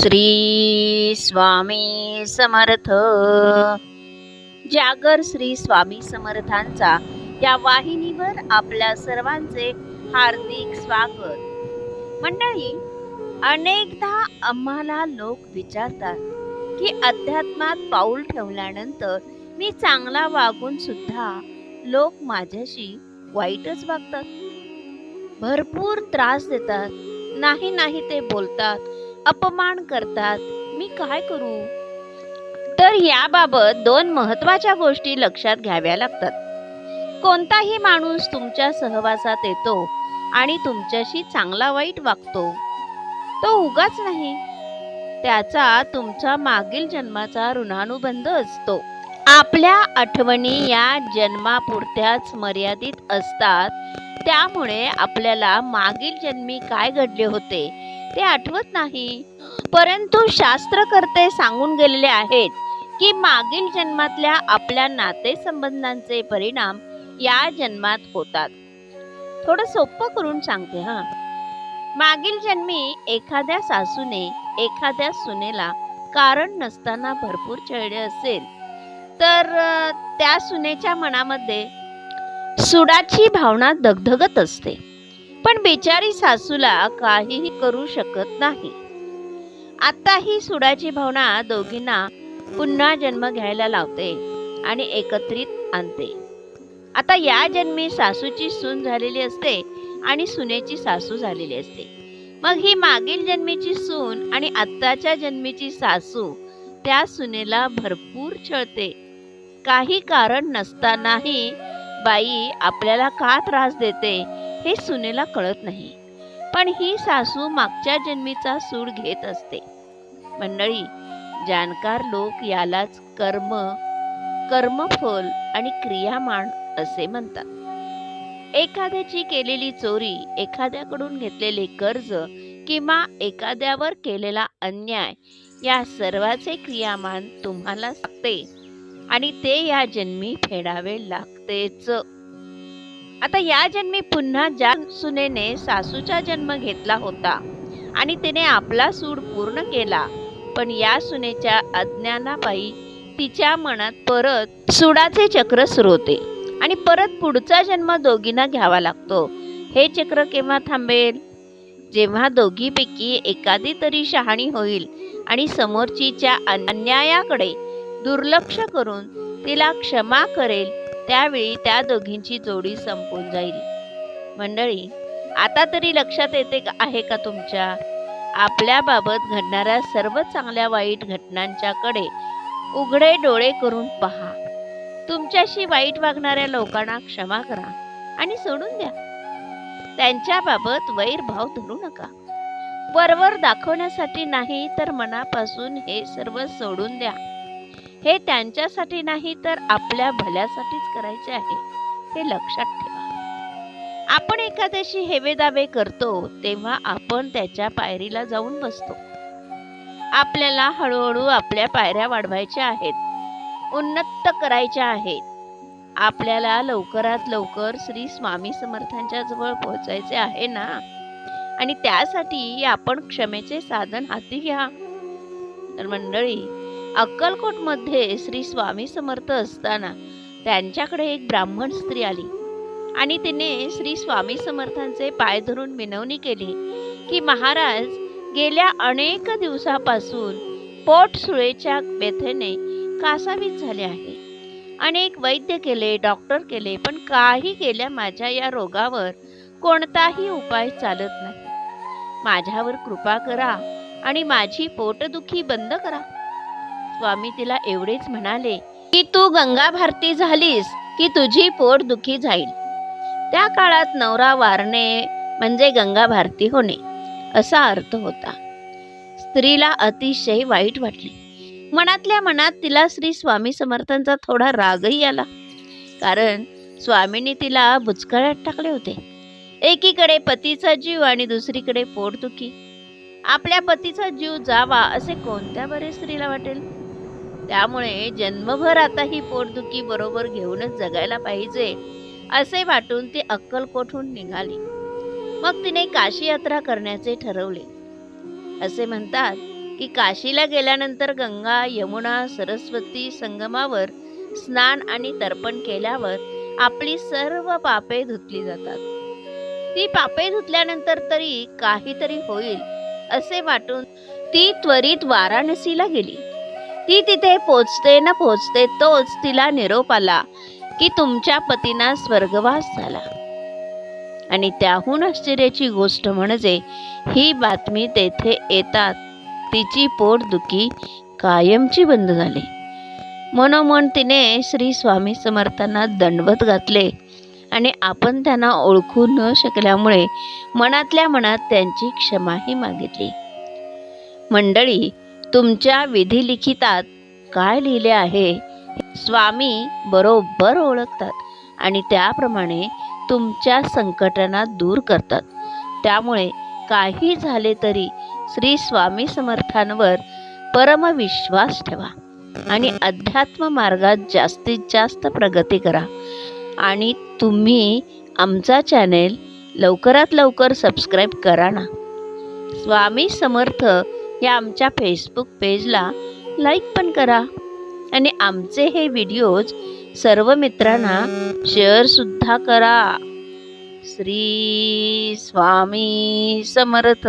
श्री स्वामी समर्थ. जागर श्री स्वामी समर्थांचा या वाहिनीवर आपल्या सर्वांचे हार्दिक स्वागत. मंडळी अनेकदा आम्हाला लोक विचारतात की अध्यात्मात पाऊल ठेवल्यानंतर मी चांगला वागून सुद्धा लोक माझ्याशी वाईटच वागतात? भरपूर त्रास देतात. नाही नाही ते बोलतात. अपमान करतात. मी काय करू? तर याबाबत दोन महत्त्वाच्या गोष्टी लक्षात घ्याव्या लागतात. कोणताही माणूस तुमच्या सहवासात येतो आणि तुमच्याशी चांगला वाईट वागतो. तो उगाच नाही. त्याचा तुमचा मागील जन्माचा ऋणानुबंध असतो. आपल्या आठवणी या जन्मापुरत्याच मर्यादित असतात. त्यामुळे आपल्याला मागील जन्मी काय घडले होते ते आठवत नाही. परंतु शास्त्रकर्ते सांगून गेलेले आहेत की मागील जन्मातल्या आपल्या नातेसंबंधांचे परिणाम या जन्मात होतात. थोडं सोपं करून सांगते हा. मागील जन्मी एखाद्या सासूने एखाद्या सुनेला कारण नसताना भरपूर छळले असेल. तर त्या सुनेच्या मनामध्ये सुडाची भावना दगधगत असते. पण बिचारी सासूला काहीही करू शकत नाही. आता ही सुडाची भावना दोघींना पुन्हा जन्म घ्यायला लावते आणि एकत्रित आणते. आता या जन्मी सासूची सून झालेली असते आणि सुनेची सासू झालेली असते. मग ही मागील जन्मीची सून आणि आत्ताच्या जन्मीची सासू त्या सुनेला भरपूर छळते. काही कारण नसतानाही बाई आपल्याला का त्रास देते? हे सुनेला कळत नाही. पण ही सासू मागच्या जन्मीचा सूड घेत असते. मंडळी जाणकार लोक यालाच कर्म कर्मफल आणि क्रियामान असे म्हणतात. एखाद्याची केलेली चोरी एखाद्याकडून घेतलेले कर्ज किंवा एखाद्यावर केलेला अन्याय या सर्वाचे क्रियामान तुम्हाला सांगते आणि ते या जन्मी फेडावे लागतेच. आता या जन्मी पुन्हा ज्या सुनेने सासूचा जन्म घेतला होता आणि तिने आपला सूड पूर्ण केला पण या सुनेच्या अज्ञानापायी तिच्या मनात परत सुडाचे चक्र सुरू होते आणि परत पुढचा जन्म दोघींना घ्यावा लागतो. हे चक्र केव्हा थांबेल? जेव्हा दोघीपैकी एखादी तरी शहाणी होईल आणि समोरचीच्या अन्यायाकडे दुर्लक्ष करून तिला क्षमा करेल त्यावेळी त्या दोघींची जोडी संपून जाईल. मंडळी आता तरी लक्षात येते का आहे का तुमच्या? आपल्याबाबत घडणाऱ्या सर्व चांगल्या वाईट घटनांच्याकडे उघडे डोळे करून पहा. तुमच्याशी वाईट वागणाऱ्या लोकांना क्षमा करा आणि सोडून द्या. त्यांच्याबाबत वैरभाव धरू नका. वरवर दाखवण्यासाठी नाही तर मनापासून हे सर्व सोडून द्या. हे त्यांच्यासाठी नाही तर आपल्या भल्यासाठीच करायचे आहे. हे लक्षात ठेवा. आपण एखाद्याशी हेवेदावे करतो तेव्हा आपण त्याच्या पायरीला जाऊन बसतो. आपल्याला हळूहळू आपल्या पायऱ्या वाढवायच्या आहेत. उन्नत करायच्या आहेत. आपल्याला लवकरात लवकर श्री स्वामी समर्थांच्या जवळ पोहोचायचे आहे ना? आणि त्यासाठी आपण क्षमेचे साधन हाती घ्या. तर मंडळी अक्कलकोटमध्ये श्री स्वामी समर्थ असताना त्यांच्याकडे एक ब्राह्मण स्त्री आली. आणि तिने श्री स्वामी समर्थांचे पाय धरून विनवणी केली की महाराज गेल्या अनेक दिवसापासून पोट सुळेच्या व्यथेने कासावीस झाले आहे. अनेक वैद्य केले डॉक्टर केले पण काही केल्या माझ्या या रोगावर कोणताही उपाय चालत नाही. माझ्यावर कृपा करा आणि माझी पोटदुखी बंद करा. स्वामी तिला एवढेच म्हणाले की तू गंगा भारती झालीस की तुझी पोट दुखी जाईल. त्या काळात नवरा वारणे म्हणजे गंगा भारती होणे असा अर्थ होता. स्त्रीला अतिशय वाईट वाटले. मनातल्या मनात तिला श्री स्वामी समर्थांचा थोडा रागही आला. कारण स्वामींनी तिला बुचकळ्यात टाकले होते. एकीकडे पतीचा जीव आणि दुसरीकडे पोटदुखी आपल्या पतीचा जीव जावा असे कोणत्या बरे स्त्रीला वाटेल? त्यामुळे जन्मभर आता ही पोटदुखी बरोबर घेऊनच जगायला पाहिजे असे वाटून ती अक्कलकोटहून निघाली? मग तिने काशी यात्रा करण्याचे ठरवले. असे म्हणतात की काशीला गेल्यानंतर गंगा यमुना सरस्वती संगमावर स्नान आणि तर्पण केल्यावर आपली सर्व पापे धुतली जातात. ती पापे धुतल्यानंतर तरी काहीतरी होईल असे वाटून ती त्वरित वाराणसीला गेली. ती तिथे पोचते न पोचते तोच तिला निरोप आला की तुमच्या पतीना स्वर्गवास झाला. आणि त्याहून आश्चर्याची गोष्ट म्हणजे ही बातमी तेथे येतात तिची पोटदुखी कायमची बंद झाली. मनोमन तिने श्री स्वामी समर्थांना दंडवत घातले आणि आपण त्यांना ओळखू न शकल्यामुळे मनातल्या मनात त्यांची क्षमाही मागितली. मंडळी तुमच्या विधिलिखितात काय लिहिले आहे? स्वामी बरोबर ओळखतात आणि त्याप्रमाणे तुमच्या संकटांना दूर करतात. त्यामुळे काही झाले तरी श्री स्वामी समर्थांवर परमविश्वास ठेवा आणि अध्यात्म मार्गात जास्तीत जास्त प्रगती करा. आणि तुम्ही आमचा चॅनेल लवकरात लवकर सबस्क्राईब करा ना. स्वामी समर्थ या आमच्या फेसबुक पेजला लाईक पण करा. आणि आमचे हे व्हिडिओज सर्व मित्रांना शेअरसुद्धा करा. श्री स्वामी समर्थ.